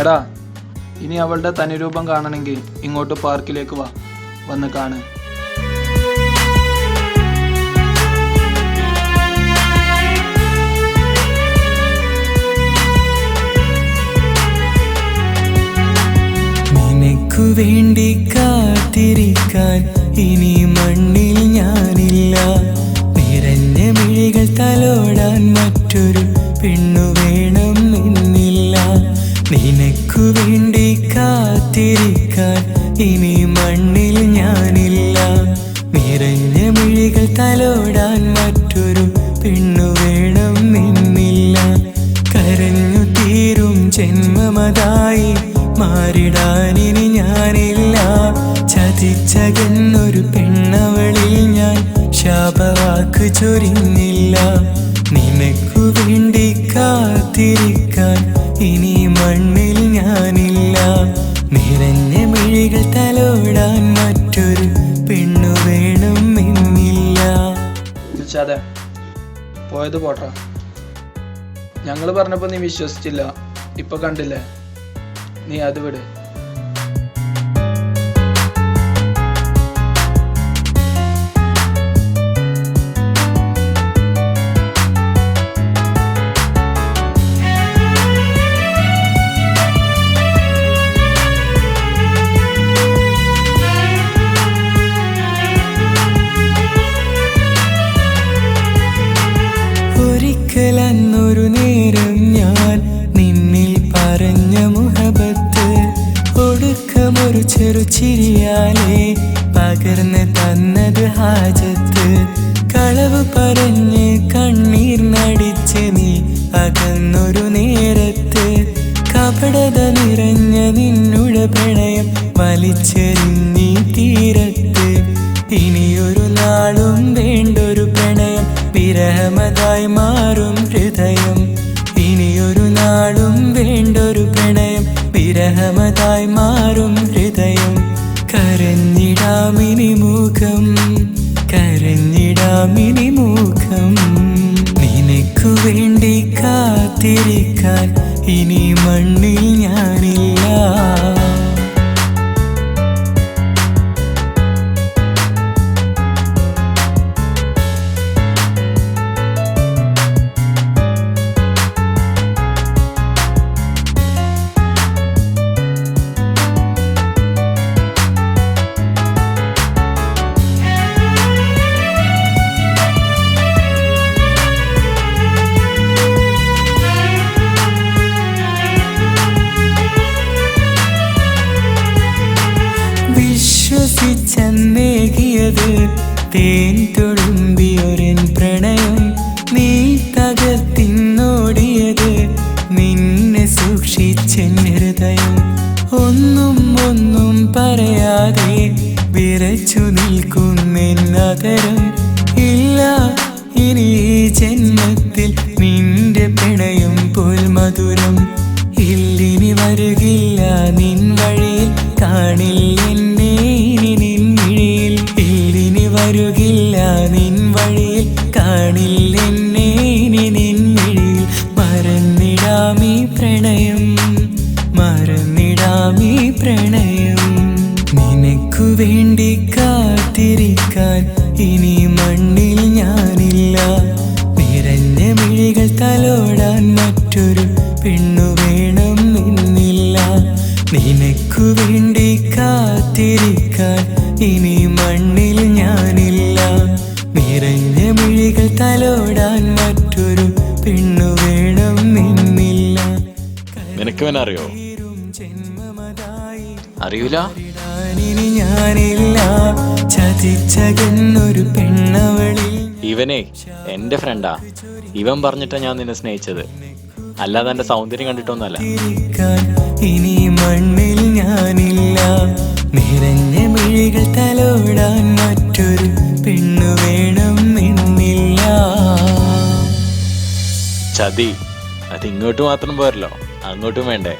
എടാ ഇനി അവളുടെ തനിരൂപം കാണണമെങ്കിൽ ഇങ്ങോട്ട് പാർക്കിലേക്ക് വാ വന്ന് കാണ്. വേണ്ടി കാത്തിരിക്കാൻ ഇനി മണ്ണിൽ ഞാനില്ല. നിറഞ്ഞ മിഴികൾ തലോടാൻ വേണ്ടി കാത്തിരിക്കാൻ ഇനി മണ്ണിൽ ഞാനില്ല. നിറഞ്ഞ മിഴികൾ തലോടാൻ മറ്റൊരു പെണ്ണു വേണം നിന്നില്ല. കരഞ്ഞു തീരും ജന്മമതായി മാറിടാനിനി ഞാനില്ല. ചതിച്ചകന്നൊരു പെണ്ണവളിൽ ഞാൻ ശാപവാക്ക് ചൊരിഞ്ഞില്ല. നിനക്കു വേണ്ടി പോയത് പോട്ടാ. ഞങ്ങൾ പറഞ്ഞപ്പോൾ നീ വിശ്വസിച്ചില്ല. ഇപ്പൊ കണ്ടില്ലേ? നീ അത് വിട്. ഹാജത്ത് കളവ് പറഞ്ഞ് കണ്ണീർ നടിച്ച് നീ അകന്നൊരു നേരത്ത് കപടത നിറഞ്ഞ നിന്നുടെ പ്രണയം വലിച്ചെറിഞ്ഞീ തീരത്ത്. ഇനിയൊരു നാളും വേണ്ടൊരു പ്രണയം വിരഹമതായി മാറും തേൻ തുളുമ്പിയൊരൻ പ്രണയം നീ തകർത്തിന്നോടിയത് നിന്നെ സൂക്ഷിച്ചെൻ ഹൃദയം. ഒന്നും ഒന്നും പറയാതെ വിറച്ചു നിൽക്കുന്നതരം ഇല്ല ഇനി ജന്മത്തിൽ വരുകില്ല നിൻ വഴിയിൽ കാണില്ലെന്നെ ഇനി നിൻ മിഴിയിൽ മറന്നിടാമീ പ്രണയം മറന്നിടാമീ പ്രണയം. നിനക്കു വേണ്ടി കാത്തിരിക്കാൻ ഇനി മണ്ണിൽ ഞാനില്ല. നിറഞ്ഞ മിഴികൾ തലോടാൻ മറ്റൊരു പെണ്ണു വേണം നിന്നില്ല നിനക്കു വേണ്ടി കാത്തിരിക്കാൻ തലോടാൻ മറ്റൊരു പെണ്ണു വേണം നിന്നില്ല. നിനക്ക് വേണ അറിയോ? അറിയൂല? ഇനി ഞാനില്ല. ചതിച്ചകന്നൊരു പെണ്ണവളിൽ ഇവനെ എന്റെ ഫ്രണ്ടാ ഇവൻ പറഞ്ഞിട്ടാ ഞാൻ നിന്നെ സ്നേഹിച്ചത്. അല്ലാതെ എന്റെ സൗന്ദര്യം കണ്ടിട്ടൊന്നല്ല ഇനി മണ്ണിൽ ഞാനില്ല. നിറഞ്ഞ മിഴികൾ തലോടാൻ മറ്റൊരു പെണ്ണു വേണം ചതി. അത് ഇങ്ങോട്ട് മാത്രം പോരല്ലോ. അങ്ങോട്ടും വേണ്ടേ.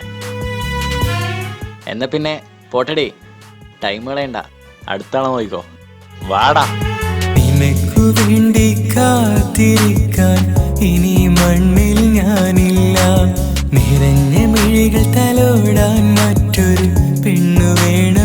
എന്നാ പിന്നെ പോട്ടടി. ടൈം കളയണ്ട. അടുത്താണോ നോക്കിക്കോ. വാടാ. നിനക്കു കാത്തിരിക്കാൻ ഇനി മണ്ണിൽ ഞാനില്ല. നിറഞ്ഞ മിഴി മിഴികൾ തലോടാൻ മറ്റൊരു പെണ്ണു വേണം